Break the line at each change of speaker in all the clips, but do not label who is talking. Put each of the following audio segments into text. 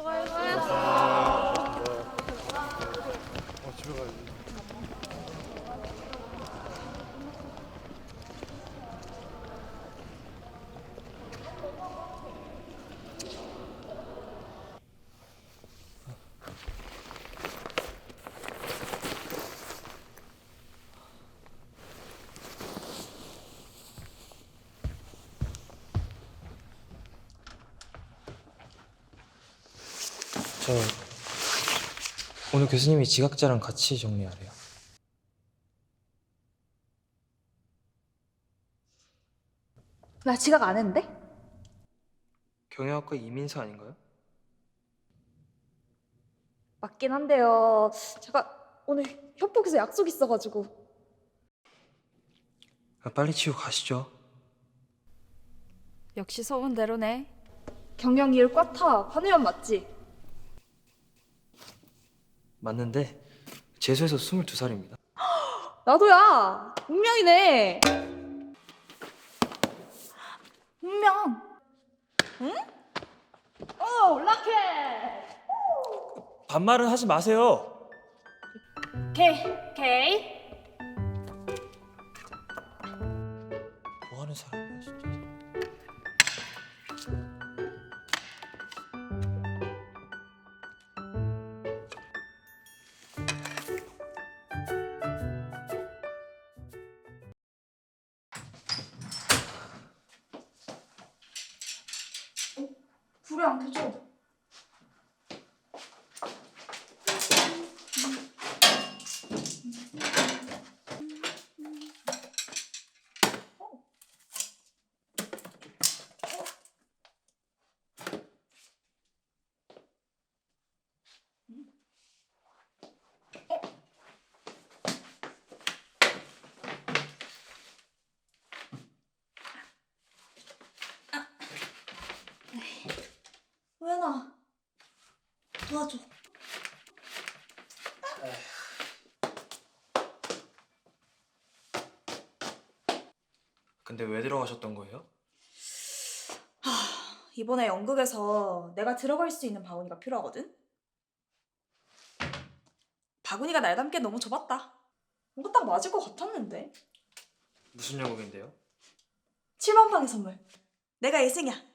어, 집에 가야지.
저 오늘 교수님이 지각자랑 같이 정리하래요.
나 지각 안 했는데?
경영학과 이민서 아닌가요?
맞긴 한데요. 제가 오늘 협곡에서 약속 있어가지고.
아, 빨리 치우 가시죠.
역시 소문대로네. 경영 일 꽈타. 환우연 맞지?
맞는데 재수해서 22살입니다.
나도야. 운명이네. 운명. 응? 어, 라켓.
반말은 하지 마세요.
오케이, 오케이.
뭐 하는 사람 이야 진
도와줘.
근데 왜 들어가셨던 거예요?
이번에 연극에서 내가 들어갈 수 있는 바구니가 필요하거든? 바구니가 날 담기엔 너무 좁았다. 이거 딱 맞을 것 같았는데.
무슨 영국인데요?
7번 방의 선물. 내가 예승이야.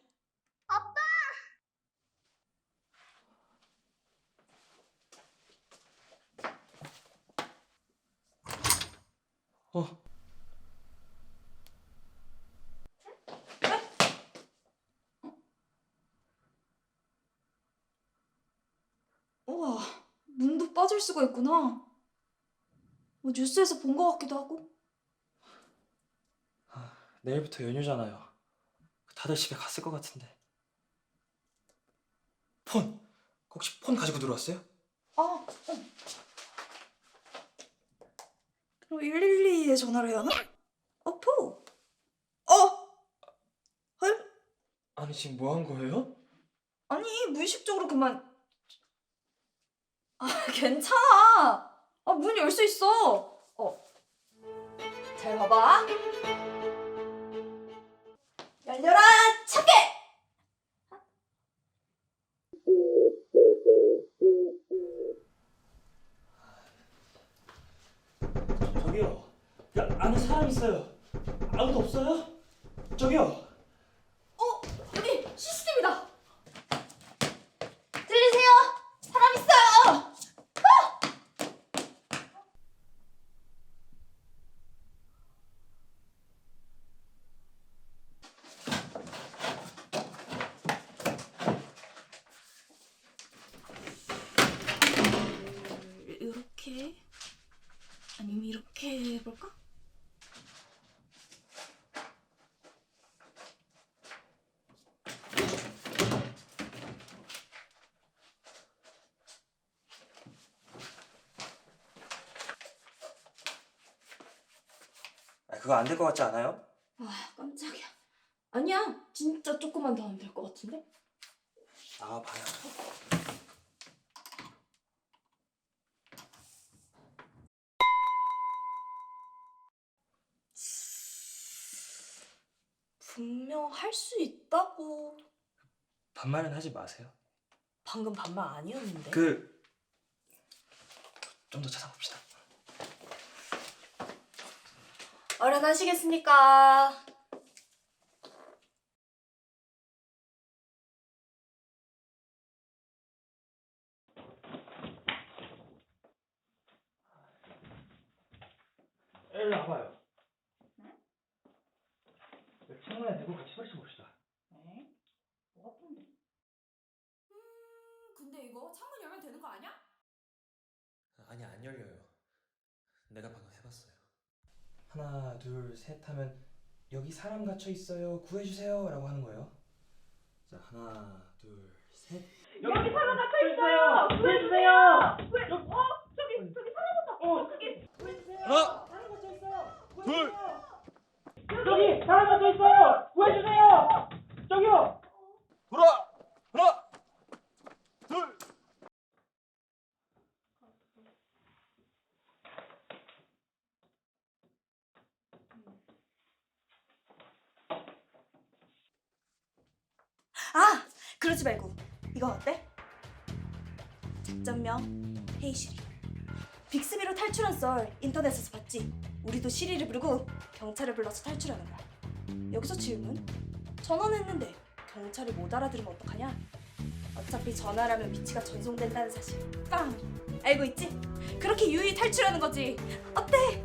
어.
우와, 문도 빠질 수가 있구나. 뭐 뉴스에서 본 것 같기도 하고.
내일부터 연휴잖아요. 다들 집에 갔을 것 같은데. 폰! 혹시 폰 가지고 들어왔어요?
아, 어. 그럼 112에 전화를 해야 하나? 어, 포. 어? 헐?
아니 지금 뭐 한 거예요?
아니, 무의식적으로 그만. 아, 괜찮아. 아, 문 열 수 있어. 어. 잘 봐봐. 열려라, 차게!
저기요. 야, 안에 사람 있어요. 아무도 없어요? 저기요.
어, 여기 CCTV다. 들리세요? 사람 있어요. 이렇게 아니면 이렇게 해볼까?
아, 그거 안 될 것 같지 않아요?
아 깜짝이야. 아니야, 진짜 조금만 더 하면 될 것 같은데?
나와 봐요.
분명 할 수 있다고.
반말은 하지 마세요.
방금 반말 아니었는데.
그 좀 더 찾아봅시다.
얼른 하시겠습니까?
일로 와봐요. 창문에 대고 같이 소리쳐 봅시다.
네? 뭐가 쁜데?
음, 근데 이거 창문 열면 되는 거 아니야?
아니 안 열려요. 내가 방금 해봤어요. 하나 둘 셋 하면 여기 사람 갇혀 있어요. 구해주세요라고 하는 거예요. 자 하나 둘 셋. 여기 사람 갇혀 있어요. 구해주세요. 왜? 어 저기 저기 사람 온다. 어 저기 구해주세요.
하나,
사람 갇혀 있어요.
둘.
저기 사람 갇혀 있어요. 구해주세요. 저기요.
돌아! 하나, 둘.
아, 그러지 말고 이거 어때? 작전명 헤이시리. 빅스비로 탈출한 썰 인터넷에서 봤지. 우리도 시리를 부르고 경찰을 불러서 탈출하는 거야. 여기서 질문? 전화했는데 경찰이 못 알아들으면 어떡하냐? 어차피 전화라면 위치가 전송된다는 사실. 빵! 알고 있지? 그렇게 유유히 탈출하는 거지. 어때?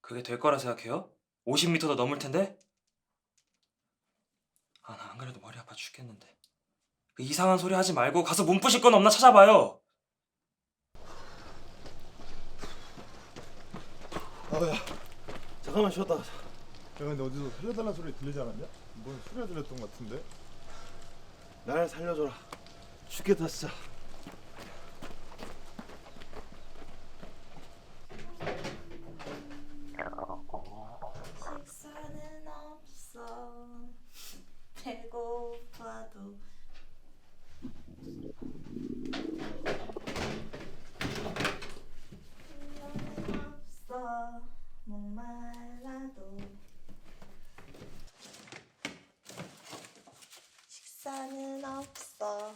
그게 될 거라 생각해요? 50m도 넘을 텐데? 아, 나 안 그래도 머리 아파 죽겠는데. 그 이상한 소리 하지 말고 가서 몸 푸실 건 없나 찾아봐요.
아야, 잠깐만 쉬었다. 야, 근데 어디서 살려달라는 소리 들리지 않았냐? 뭔 소리가 들렸던 것 같은데? 날 살려줘라. 죽겠다 진짜.
식사는 없어 배고파도. 없어. 목말라도. 식사는 없어.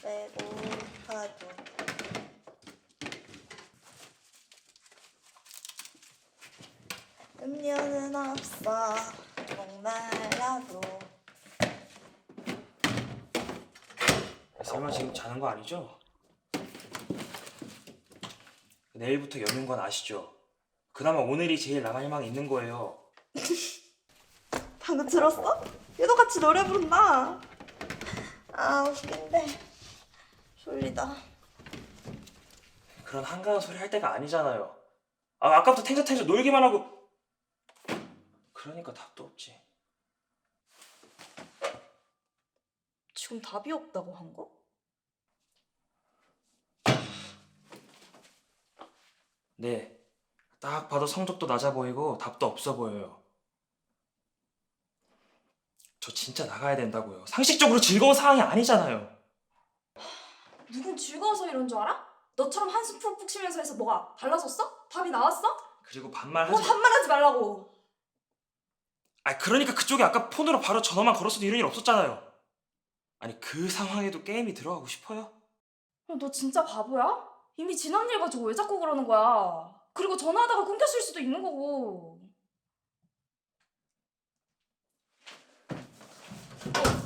배고파도. 음료는 없어. 목말라도
설마 지금 자는 거 아니죠? 내일부터 여는 건 아시죠? 그나마 오늘이 제일 나갈 희망이 있는 거예요.
방금 들었어? 얘도 같이 노래 부른다 아 웃긴데 졸리다
그런 한가한 소리 할 때가 아니잖아요. 아, 아까부터 탱자탱자 놀기만 하고. 그러니까 답도 없지.
지금 답이 없다고 한 거?
네. 딱 봐도 성적도 낮아 보이고 답도 없어 보여요. 저 진짜 나가야 된다고요. 상식적으로 즐거운 상황이 아니잖아요.
누군 즐거워서 이런 줄 알아? 너처럼 한숨 푹푹 쉬면서 해서 뭐가 달라졌어? 답이 나왔어?
그리고 반말
뭐
하지.
반말하지 말라고.
아, 그러니까 그쪽이 아까 폰으로 바로 전화만 걸었어도 이런 일 없었잖아요. 아니 그 상황에도 게임이 들어가고 싶어요?
야, 너 진짜 바보야? 이미 지난 일 가지고 왜 자꾸 그러는 거야? 그리고 전화하다가 끊겼을 수도 있는 거고.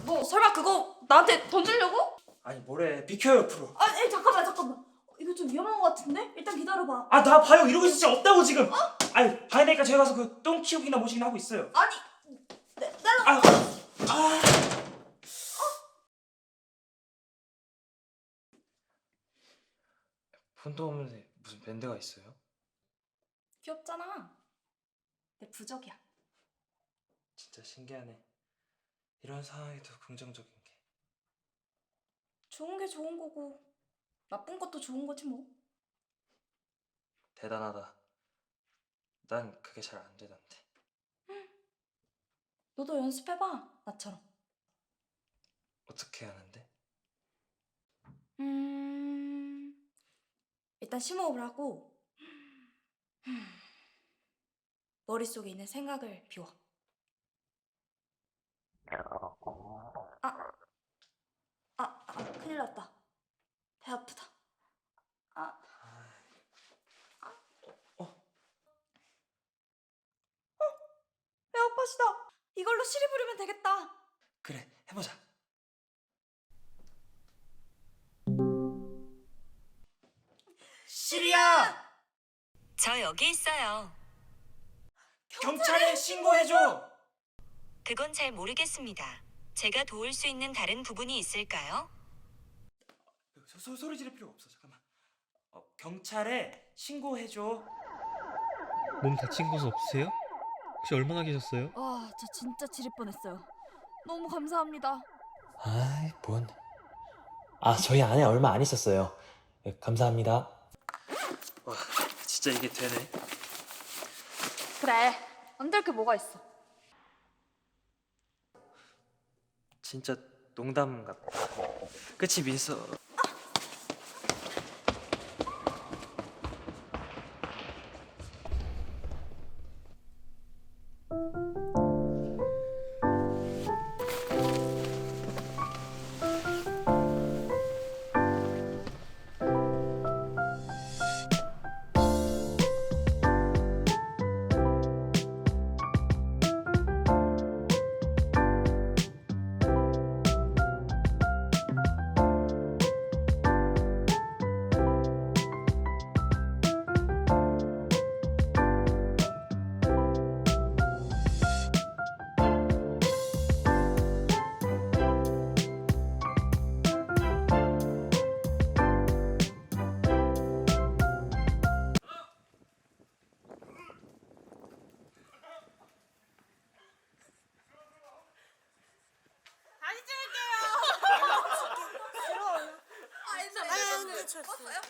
너, 너 설마 그거 나한테 던지려고?
아니 뭐래 비켜요 옆으로.
아, 에 잠깐만 잠깐만. 어, 이거 좀 위험한 거 같은데? 일단 기다려봐.
아 나 봐요 이러고 있을 수 없다고 지금. 아니 봐야 되니까 저희 가서 그똥 치우기나 모시기나 하고 있어요.
아니, 내, 내가
아, 아. 폰도 없는데 무슨 밴드가 있어요?
귀엽잖아. 내 부적이야.
진짜 신기하네. 이런 상황에도 긍정적인 게.
좋은 게 좋은 거고 나쁜 것도 좋은 거지 뭐.
대단하다. 난 그게 잘 안 되던데.
너도 연습해봐 나처럼.
어떻게 하는데?
음, 일단 심호흡을 하고 머릿속에 있는 생각을 비워. 아,
났다. 배 아프다. 아.
어.
어, 에어팟이다. 이걸로 시리 부르면 되겠다.
그래 해보자. 시리야
저 여기 있어요.
경찰에 신고해줘.
그건 잘 모르겠습니다. 제가 도울 수 있는 다른 부분이 있을까요?
소, 소, 소리 지를 필요 없어 잠깐만. 어, 경찰에 신고해줘.
몸 다친 곳 없으세요? 혹시 얼마나 계셨어요?
아, 저 진짜 지릴 뻔했어요. 너무 감사합니다.
아이 뭔. 아 저희 안에 얼마 안 있었어요. 네, 감사합니다. 와 진짜 이게 되네.
그래, 안 될 게 뭐가 있어.
진짜 농담 같다. 그치 민서? 없어요?